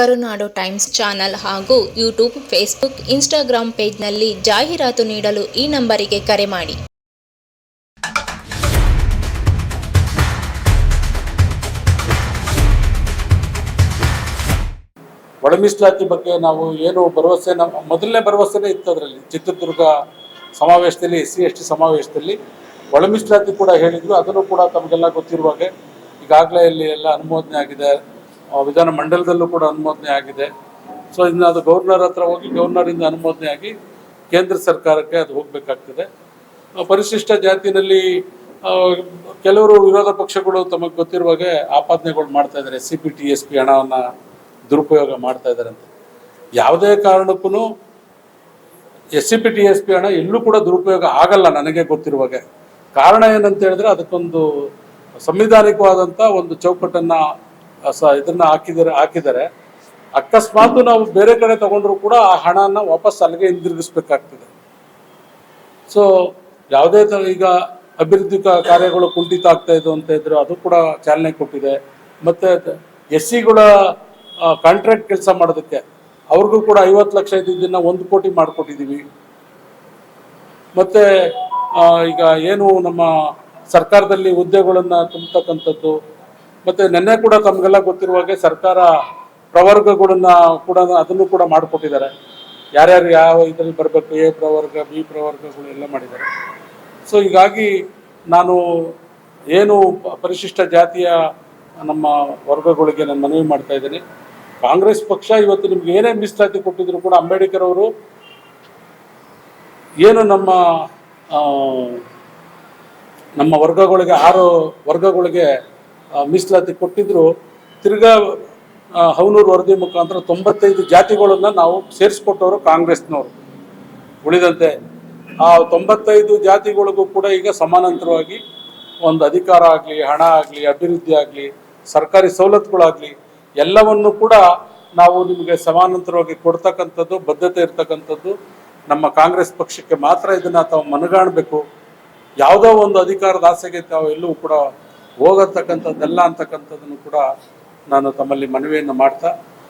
ಕರುನಾಡು times channel ಹಾಗೂ YouTube, Facebook Instagram ಪೇಜ್ನಲ್ಲಿ ಜಾಹೀರಾತು ನೀಡಲು ಈ ನಂಬರಿಗೆ ಕರೆ ಮಾಡಿ. ಒಳ ಮೀಸಲಾತಿ ಬಗ್ಗೆ ನಾವು ಏನು ಭರವಸೆ, ನಮ್ಮ ಮೊದಲನೇ ಭರವಸೆನೇ ಇತ್ತು ಅದರಲ್ಲಿ. ಚಿತ್ರದುರ್ಗ ಸಮಾವೇಶದಲ್ಲಿ ಎಸ್ ಸಿ ಎಸ್ ಟಿ ಸಮಾವೇಶದಲ್ಲಿ ಒಳ ಮೀಸಲಾತಿ ಕೂಡ ಹೇಳಿದ್ರು. ಅದನ್ನು ಕೂಡ ತಮಗೆಲ್ಲ ಗೊತ್ತಿರುವಾಗೆ ಈಗಾಗಲೇ ಇಲ್ಲಿ ಎಲ್ಲ ಅನುಮೋದನೆ ಆಗಿದೆ. ವಿಧಾನ ಮಂಡಲದಲ್ಲೂ ಕೂಡ ಅನುಮೋದನೆ ಆಗಿದೆ. ಸೊ ಇನ್ನು ಅದು ಗವರ್ನರ್ ಹತ್ರ ಹೋಗಿ ಗವರ್ನರಿಂದ ಅನುಮೋದನೆ ಆಗಿ ಕೇಂದ್ರ ಸರ್ಕಾರಕ್ಕೆ ಅದು ಹೋಗಬೇಕಾಗ್ತದೆ. ಪರಿಶಿಷ್ಟ ಜಾತಿನಲ್ಲಿ ಕೆಲವರು ವಿರೋಧ ಪಕ್ಷಗಳು ತಮಗೆ ಗೊತ್ತಿರುವ ಹಾಗೆ ಆಪಾದನೆಗಳು ಮಾಡ್ತಾ ಇದ್ದಾರೆ. C P T S P ಹಣವನ್ನು ದುರುಪಯೋಗ ಮಾಡ್ತಾ ಇದ್ದಾರೆ ಅಂತ. ಯಾವುದೇ ಕಾರಣಕ್ಕೂ S C P T S P ಹಣ ಎಲ್ಲೂ ಕೂಡ ದುರುಪಯೋಗ ಆಗಲ್ಲ ನನಗೆ ಗೊತ್ತಿರುವಾಗೆ. ಕಾರಣ ಏನಂತ ಹೇಳಿದ್ರೆ ಅದಕ್ಕೊಂದು ಸಂವಿಧಾನಿಕವಾದಂಥ ಒಂದು ಚೌಕಟ್ಟನ್ನ ಇದನ್ನ ಹಾಕಿದರೆ ಹಾಕಿದ್ದಾರೆ ಅಕಸ್ಮಾತ್ ನಾವು ಬೇರೆ ಕಡೆ ತಗೊಂಡ್ರು ಕೂಡ ಆ ಹಣನ ವಾಪಸ್ ಅಲ್ಲಿಗೆ ಹಿಂದಿರುಗಿಸ್ಬೇಕಾಗ್ತದೆ. ಸೊ ಯಾವುದೇ ಥರ ಈಗ ಅಭಿವೃದ್ಧಿ ಕಾರ್ಯಗಳು ಕುಂಠಿತ ಆಗ್ತಾ ಇದ್ದು ಅಂತ ಇದ್ರು ಅದು ಕೂಡ ಚಾಲನೆ ಕೊಟ್ಟಿದೆ. ಮತ್ತೆ ಎಸ್ ಸಿಗಳ ಕಾಂಟ್ರಾಕ್ಟ್ ಕೆಲಸ ಮಾಡೋದಕ್ಕೆ ಅವ್ರಿಗೂ ಕೂಡ ಐವತ್ತು ಲಕ್ಷ ಇದ್ದಿದ್ದನ್ನ ಒಂದು ಕೋಟಿ ಮಾಡಿಕೊಟ್ಟಿದ್ದೀವಿ ಮತ್ತೆ ಈಗ ಏನು ನಮ್ಮ ಸರ್ಕಾರದಲ್ಲಿ ಹುದ್ದೆಗಳನ್ನು ತುಂಬತಕ್ಕಂಥದ್ದು ಮತ್ತೆ ನಿನ್ನೆ ಕೂಡ ತಮಗೆಲ್ಲ ಗೊತ್ತಿರುವ ಹಾಗೆ ಸರ್ಕಾರ ಪ್ರವರ್ಗಗಳನ್ನ ಕೂಡ ಅದನ್ನು ಕೂಡ ಮಾಡಿಕೊಟ್ಟಿದ್ದಾರೆ. ಯಾರ್ಯಾರು ಯಾವ ಇದರಲ್ಲಿ ಬರಬೇಕು, ಎ ಪ್ರವರ್ಗ, ಬಿ ಪ್ರವರ್ಗಗಳು ಎಲ್ಲ ಮಾಡಿದ್ದಾರೆ. ಸೊ ಹೀಗಾಗಿ ನಾನು ಏನು ಪರಿಶಿಷ್ಟ ಜಾತಿಯ ನಮ್ಮ ವರ್ಗಗಳಿಗೆ ನಾನು ಮನವಿ ಮಾಡ್ತಾ ಇದ್ದೀನಿ. ಕಾಂಗ್ರೆಸ್ ಪಕ್ಷ ಇವತ್ತು ನಿಮ್ಗೆ ಏನೇ ಮೀಸಲಾತಿ ಕೊಟ್ಟಿದ್ರು ಕೂಡ ಅಂಬೇಡ್ಕರ್ ಅವರು ಏನು ನಮ್ಮ ನಮ್ಮ ವರ್ಗಗಳಿಗೆ, ಆರು ವರ್ಗಗಳಿಗೆ ಮೀಸಲಾತಿ ಕೊಟ್ಟಿದ್ರು, ತಿರ್ಗಾ ಹೌನೂರು ವರದಿ ಮುಖಾಂತರ ತೊಂಬತ್ತೈದು ಜಾತಿಗಳನ್ನ ನಾವು ಸೇರಿಸ್ಕೊಟ್ಟವರು ಕಾಂಗ್ರೆಸ್ನವರು. ಉಳಿದಂತೆ ಆ ತೊಂಬತ್ತೈದು ಜಾತಿಗಳಿಗೂ ಕೂಡ ಈಗ ಸಮಾನಾಂತರವಾಗಿ ಒಂದು ಅಧಿಕಾರ ಆಗಲಿ, ಹಣ ಆಗಲಿ, ಅಭಿವೃದ್ಧಿ ಆಗಲಿ, ಸರ್ಕಾರಿ ಸವಲತ್ತುಗಳಾಗಲಿ, ಎಲ್ಲವನ್ನು ಕೂಡ ನಾವು ನಿಮಗೆ ಸಮಾನಾಂತರವಾಗಿ ಕೊಡ್ತಕ್ಕಂಥದ್ದು, ಬದ್ಧತೆ ಇರ್ತಕ್ಕಂಥದ್ದು, ನಮ್ಮ ಕಾಂಗ್ರೆಸ್ ಪಕ್ಷಕ್ಕೆ ಮಾತ್ರ ಇದನ್ನು ತಾವು ಮನಗಾಣಬೇಕು. ಯಾವುದೋ ಒಂದು ಅಧಿಕಾರದ ಆಸೆಗೆ ತಾವು ಎಲ್ಲೂ ಕೂಡ ಹೋಗತಕ್ಕಂಥದ್ದೆಲ್ಲ ಅಂತಕ್ಕಂಥದ್ದನ್ನು ಕೂಡ ನಾನು ತಮ್ಮಲ್ಲಿ ಮನವಿಯನ್ನು ಮಾಡ್ತಾ